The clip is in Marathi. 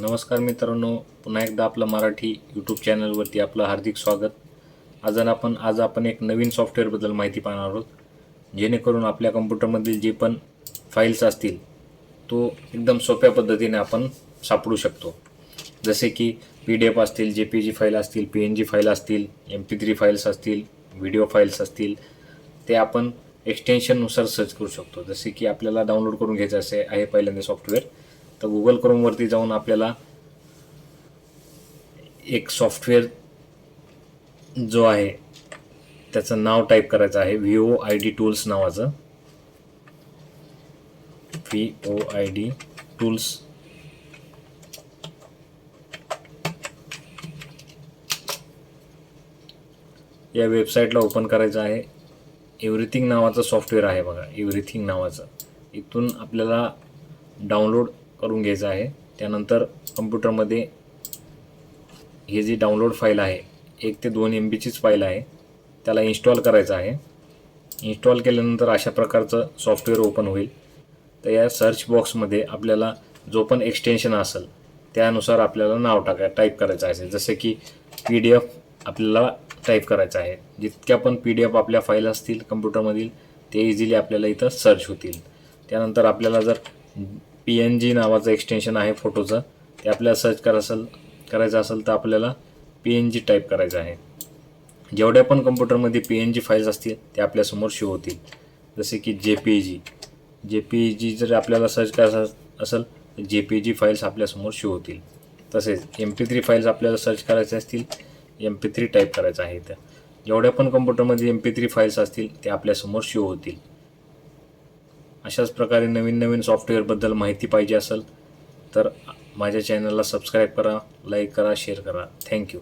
नमस्कार मित्रांनो पुन्हा एकदा आपलं मराठी यूट्यूब चॅनलवरती आपलं हार्दिक स्वागत. आज आपण आज आपण एक नवीन सॉफ्टवेअरबद्दल माहिती पाहणार आहोत जेणेकरून आपल्या कम्प्युटरमधील जे पण फाईल्स असतील तो एकदम सोप्या पद्धतीने आपण सापडू शकतो. जसे की पी डी एफ असतील जे पी जी फाईल असतील पी एन जी फाईल असतील एम पी थ्री फाईल्स असतील व्हिडिओ फाईल्स असतील ते आपण एक्सटेन्शननुसार सर्च करू शकतो. जसे की आपल्याला डाउनलोड करून घ्यायचं असे आहे पहिल्यांदा सॉफ्टवेअर तर गुगल क्रोमवरती जाऊन आपल्याला एक सॉफ्टवेअर जो आहे त्याचं नाव टाईप करायचं आहे V O I D tools नावाचं. V O I D tools या वेबसाईटला ओपन करायचं आहे. एव्हरीथिंग नावाचं सॉफ्टवेअर आहे बघा. एव्हरीथिंग नावाचं. इथून आपल्याला डाउनलोड करून घ्यायचं आहे. त्यानंतर कम्प्युटरमध्ये हे जी डाउनलोड फाईल आहे एक ते दोन एम बीचीच फाईल आहे त्याला इन्स्टॉल करायचं आहे. इन्स्टॉल केल्यानंतर अशा प्रकारचं सॉफ्टवेअर ओपन होईल. तर या सर्च बॉक्समध्ये आपल्याला जो पण एक्सटेन्शन असेल त्यानुसार आपल्याला नाव टाका टाईप करायचं असेल जसं की पी डी एफ आपल्याला टाईप करायचं आहे. जितक्या पण पी डी एफ आपल्या फाईल असतील कम्प्युटरमधील ते इझिली आपल्याला इथं सर्च होतील. त्यानंतर आपल्याला जर पी एन जी नावाचं एक्सटेन्शन आहे फोटोचं ते आपल्याला सर्च करा असेल करायचं असेल तर आपल्याला पी एन जी टाईप करायचं आहे. जेवढ्या पण कम्प्युटरमध्ये पी एन जी फाईल्स असतील ते आपल्यासमोर शो होतील. जसे की जे पी जी जे पी जी जर आपल्याला सर्च करायचं असेल तर जे पी जी फाईल्स आपल्यासमोर शो होतील. तसेच एम पी थ्री फाईल्स आपल्याला सर्च करायचे असतील एम पी थ्री टाईप करायचं आहे तर जेवढ्या पण कम्प्युटरमध्ये एम पी थ्री फाईल्स असतील ते आपल्यासमोर शो होतील. अशाच प्रकारे नवीन नवीन सॉफ्टवेअरबद्दल माहिती पाहिजे असेल तर माझ्या चॅनलला सबस्क्राईब करा लाईक करा शेअर करा. थँक्यू